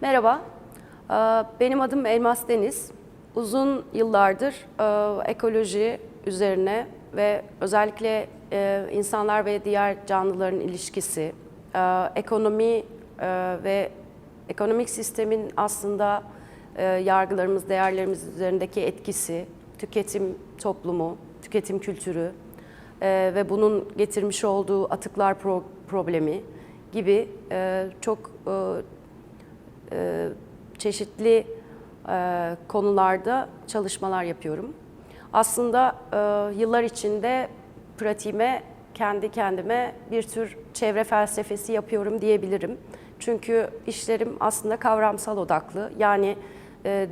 Merhaba, Ee, benim adım Elmas Deniz. Uzun yıllardır e, ekoloji üzerine ve özellikle e, insanlar ve diğer canlıların ilişkisi, e, ekonomi ve ekonomik sistemin aslında yargılarımız, değerlerimiz üzerindeki etkisi, tüketim toplumu, tüketim kültürü ve bunun getirmiş olduğu atıklar pro- problemi gibi çok e, çeşitli e, konularda çalışmalar yapıyorum. Aslında e, yıllar içinde pratiğime kendi kendime bir tür çevre felsefesi yapıyorum diyebilirim. Çünkü işlerim aslında kavramsal odaklı. Yani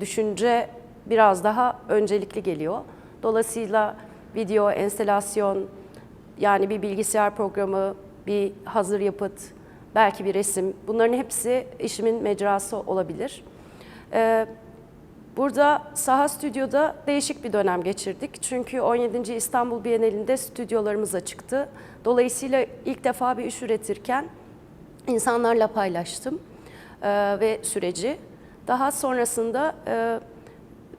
düşünce biraz daha öncelikli geliyor. Dolayısıyla video, enstelasyon, yani bir bilgisayar programı, bir hazır yapıt, belki bir resim. Bunların hepsi işimin mecrası olabilir. Ee, Burada Saha Stüdyo'da değişik bir dönem geçirdik. Çünkü 17. İstanbul Bienalinde stüdyolarımız açıktı. Dolayısıyla ilk defa bir iş üretirken insanlarla paylaştım ee, ve süreci. Daha sonrasında e,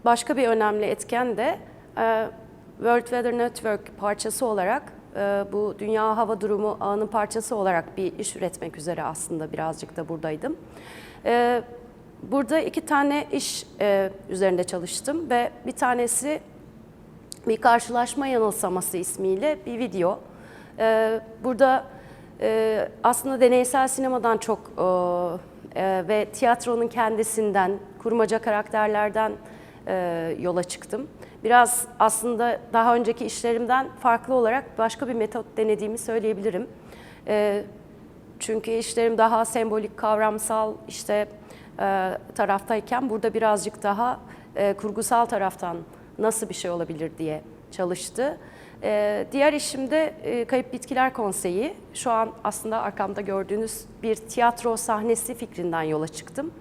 başka bir önemli etken de e, World Weather Network parçası olarak bu Dünya Hava Durumu ağının parçası olarak bir iş üretmek üzere aslında birazcık da buradaydım. E, Burada iki tane iş e, üzerinde çalıştım ve bir tanesi bir karşılaşma yanılsaması ismiyle bir video. E, burada e, aslında deneysel sinemadan çok e, ve tiyatronun kendisinden, kurmaca karakterlerden e, yola çıktım. Biraz aslında daha önceki işlerimden farklı olarak başka bir metot denediğimi söyleyebilirim. E, çünkü işlerim daha sembolik, kavramsal işte e, taraftayken burada birazcık daha e, kurgusal taraftan nasıl bir şey olabilir diye çalıştı. E, diğer işimde e, Kayıp Bitkiler Konseyi. Şu an aslında arkamda gördüğünüz bir tiyatro sahnesi fikrinden yola çıktım.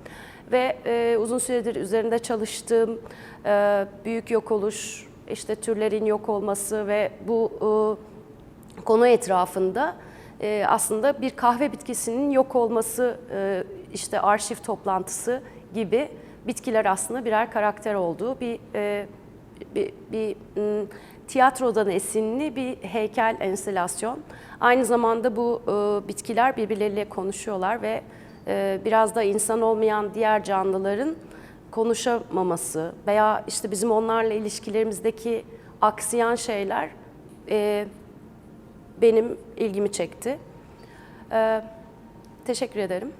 Ve e, uzun süredir üzerinde çalıştığım e, büyük yok oluş, işte türlerin yok olması ve bu e, konu etrafında e, aslında bir kahve bitkisinin yok olması, e, işte arşiv toplantısı gibi bitkiler aslında birer karakter olduğu bir e, bir, bir tiyatrodan esinli bir heykel enstelasyon. Aynı zamanda bu e, bitkiler birbirleriyle konuşuyorlar ve biraz da insan olmayan diğer canlıların konuşamaması veya işte bizim onlarla ilişkilerimizdeki aksiyan şeyler e, benim ilgimi çekti. Ee, teşekkür ederim.